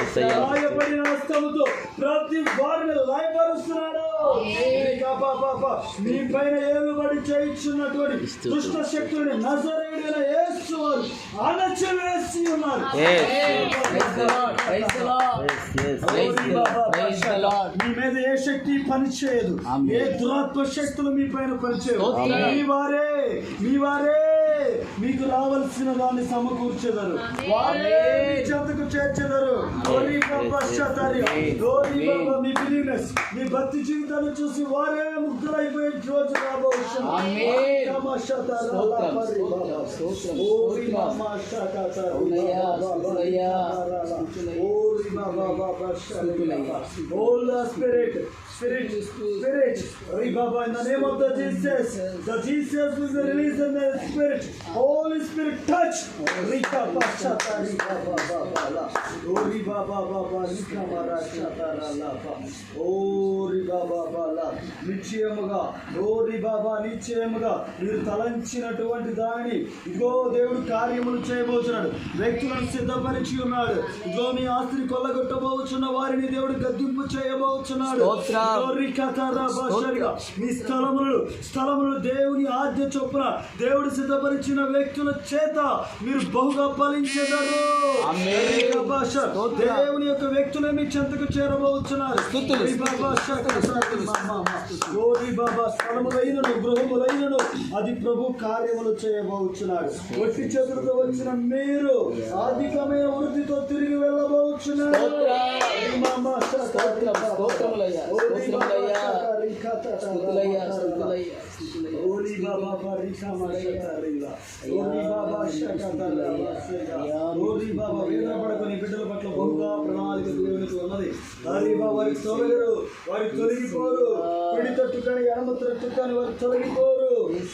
యేసయ్య. రాయబడిన హస్తముతో ప్రతి వారిని లయపరుస్తున్నాడు. మీ పైన ఏలుబడి చేయించున్నటువంటి దుష్ట శక్తులని నజరేయుడైన యేసు వారు అణచివేసి ఉన్నారు. మీ మీద ఏ శక్తి పనిచేయదు. ఏ దురాత్మ శక్తులు మీ పైన పనిచేయవు? స్తోత్రం. మీ వారే మీ వారే. మీకు రావాల్సిన దాన్ని సమకూర్చెదరు. వారే చెంతకు చేర్చెదరు? మీ బిలీనెస్ మీ భక్తి జీవితాన్ని చూసి వారే ముగ్గురైపోయే రోజు రాబోతున్నారు. Holy Spirit, Spirit, Spirit. Baba, in the name of the Jesus, the Jesus will be released in the Spirit. Holy Spirit, touch. Rika Pashata, Rika Baba Baba Baba, Rika Marashata Lapa. Holy Baba Bala. నిశ్చయముగా ఓరి బాబా నిశ్చయముగా మీరు తలంచినటువంటి దానిని. ఇదిగో దేవుడు కార్యములు చేయబోతున్నాడు వ్యక్తులను సిద్ధపరిచి ఉన్నాడు. ఇదిగో మీ ఆస్తిని కొల్లగొట్టబోచున్న వారిని దేవుడు గద్దింపు భాషలుగా మీ స్థలములు స్థలములు దేవుని ఆజ్ఞ చొప్పున దేవుడు సిద్ధపరిచిన వ్యక్తుల చేత మీరు బహుగా ఫలించెదరు. దేవుని యొక్క వ్యక్తులే మీ చెంతకు చేరబోతున్నారు రి బాబా స్థలములైనను గృహములైనను అది ప్రభు కార్యములు చేయబోచున్నాడు. ఒట్టి చేతులతో వచ్చిన మీరు అధికమైన వృద్ధితో తిరిగి శకటారి స్తోత్రం, బాబా. స్తోత్రములయ్యా, ఓరి బాబా కటారా స్తుతులయ్యా, బాబా. వేదన పడకొని బిడ్డల పట్ల బహుగా ప్రణాళిక దేవునికి ఉన్నది హరి బాబా వారికి తొలగరు వారికి తొలగిపోరు పిడి తట్టు కానీ ఎడమ తట్టు కానీ తొలగిపోరు.